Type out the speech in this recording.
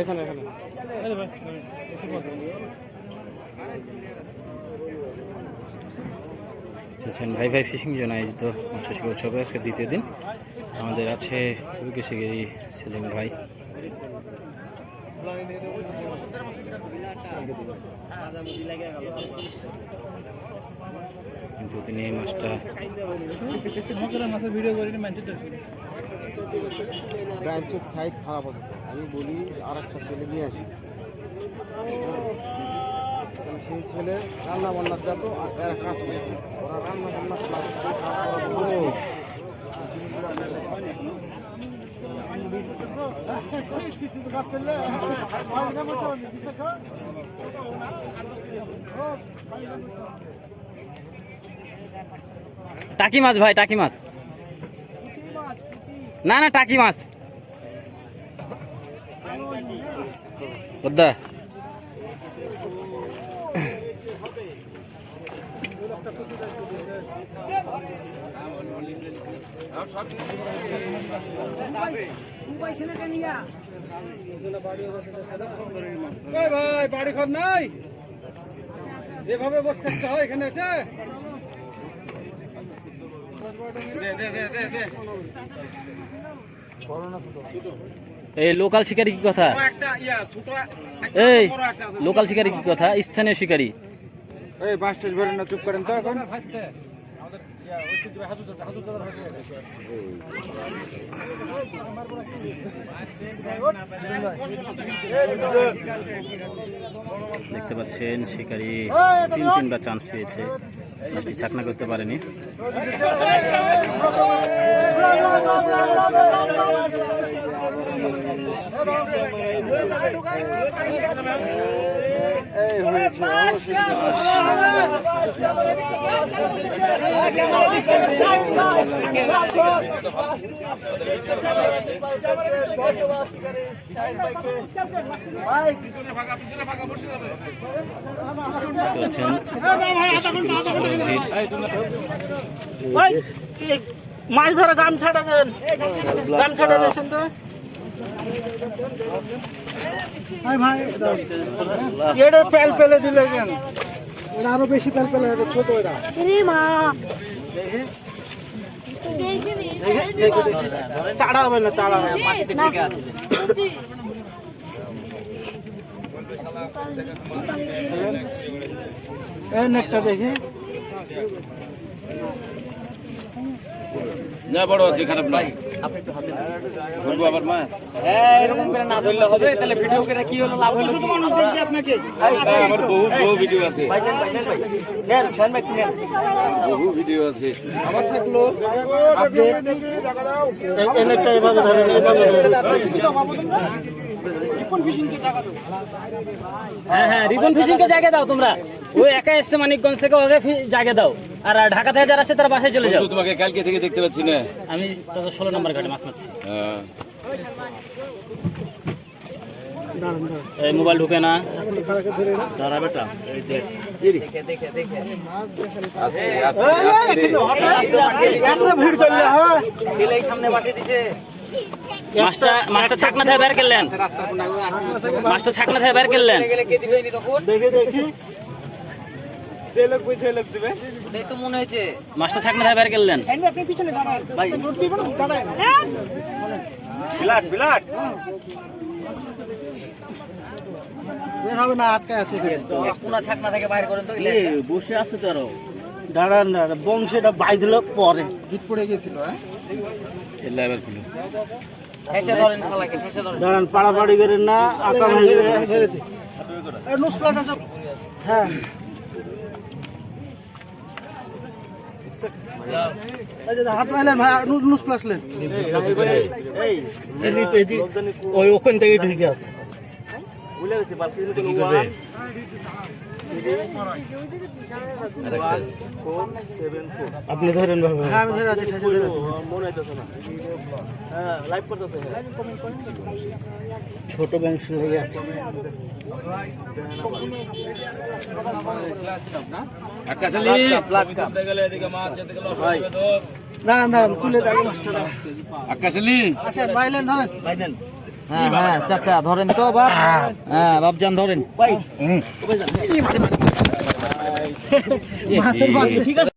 এখানে আচ্ছা ভাই ভাই ফিশিং জোন আয়োজিত মৎস্য উৎসবে আজকে দ্বিতীয় দিন। আমাদের আছে শিকারি সেলিম ভাই। কিন্তু তিনি এই মাছটা ব্রাঞ্চের সাইড খারাপ আছে আমি বলি আর একটা ছেলে নিয়ে আসি। সেই ছেলে রান্না বান্নার যাব আর এরা কাজ করে। ওরা রান্না বান্না টাকি মাছ ভাই টাকি মাছ। না না টাকি মাছ। পদ্মা ভাই বাড়ি ঘর নাই? এভাবে বসে থাকতে হয় এখানে এসে। দে দে দে দে দে। এই লোকাল শিকারি কি কথা? ও একটা ইয়া ছোট এই বড় একটা আছে। লোকাল শিকারি কি কথা? স্থানীয় শিকারি। এই বাস ভরেন না চুপ করেন তো এখন ইয়া দেখতে পাচ্ছেন শিকারি তিন তিনবার চান্স পেয়েছে মাছটি ছাকনা করতে পারেনি এই হয়েছে দেখতে পাচ্ছেন মাছ ধরে গামছাটা দেন। গামছাটা দেন। তো এটা পেল পেলে দিলে কেন এটা আরও বেশি পেল পেলে এটা ছোট এটা চাড়া হবে না চাড়া হবে এই নেকটা দেখি না বড় আছে খারাপ নাই ধরবো আবার মাছ এরকম করে না ধরলে হবে তাহলে ভিডিও করে কি হলো লাভ হলো আমার বহু বহু ভিডিও আছে ভাই নেন বহু ভিডিও আছে আমার থাকল এই নেকটা এভাবে ধরেন এভাবে হ্যাঁ হ্যাঁ রিবন ফিশিং কে জায়গা দাও তোমরা ওই একা এসছে মানিকগঞ্জ থেকে ওকে ফি- জায়গা দাও আর ঢাকা থেকে যারা আছে তারা বাসায় চলে যাও তোমাকে কালকে থেকে দেখতে পাচ্ছি না আমি ষোলো নম্বর ঘাটে মাছ মারছি হ্যাঁ। এই মোবাইল ঢুকে না দাঁড়া বেটা আস্তে আস্তে আস্তে ভিড় হ্যাঁ দিলেই সামনে পাঠিয়ে দিছে মাছটা মাছটা ছাকনা থেকে বের করলেন। মাছটা ছাকনা থেকে বের করলেন। গেলে কে দিবে নি মনে মাছটা ছাকনা থেকে বের করলেন। বের হবে আটকে আছে কোনা ছাকনা থেকে বাইরে করেন তো বসে আছে তো আরও। দাঁড়ান না বংশেটা বাইধল পরে। গিট পড়ে গেছিল হ্যাঁ? এবার খুলো। ঠেসে ধরেন শালাকে ঠেসে ধরেন। দাঁড়ান পাড়াপাড়ি করেন না আঁকা ভেঙে ফেলেছে নুস প্লাস আছে। হ্যাঁ। এই যে হাত পাইলেন ভাই নু- নুস প্লাস লেন এই এই পেজি ওই ওখান থেকে ঢুকে আছে। ভুলে গেছি আপনি ধরেন ভাবে হ্যাঁ আমি ধরে আছি মনে হইতেছে না হ্যাঁ লাইভ করতেছে ছোট বংশ আছে। আকাশ আলী দাঁড়ান দাঁড়ান মাছটা দাঁড়ান আকাশ আলী আসেন বাইলেন। ধরেন হ্যাঁ হ্যাঁ চাচা ধরেন তো বাপ। হ্যাঁ। বাপজান ধরেন। ঠিক আছে?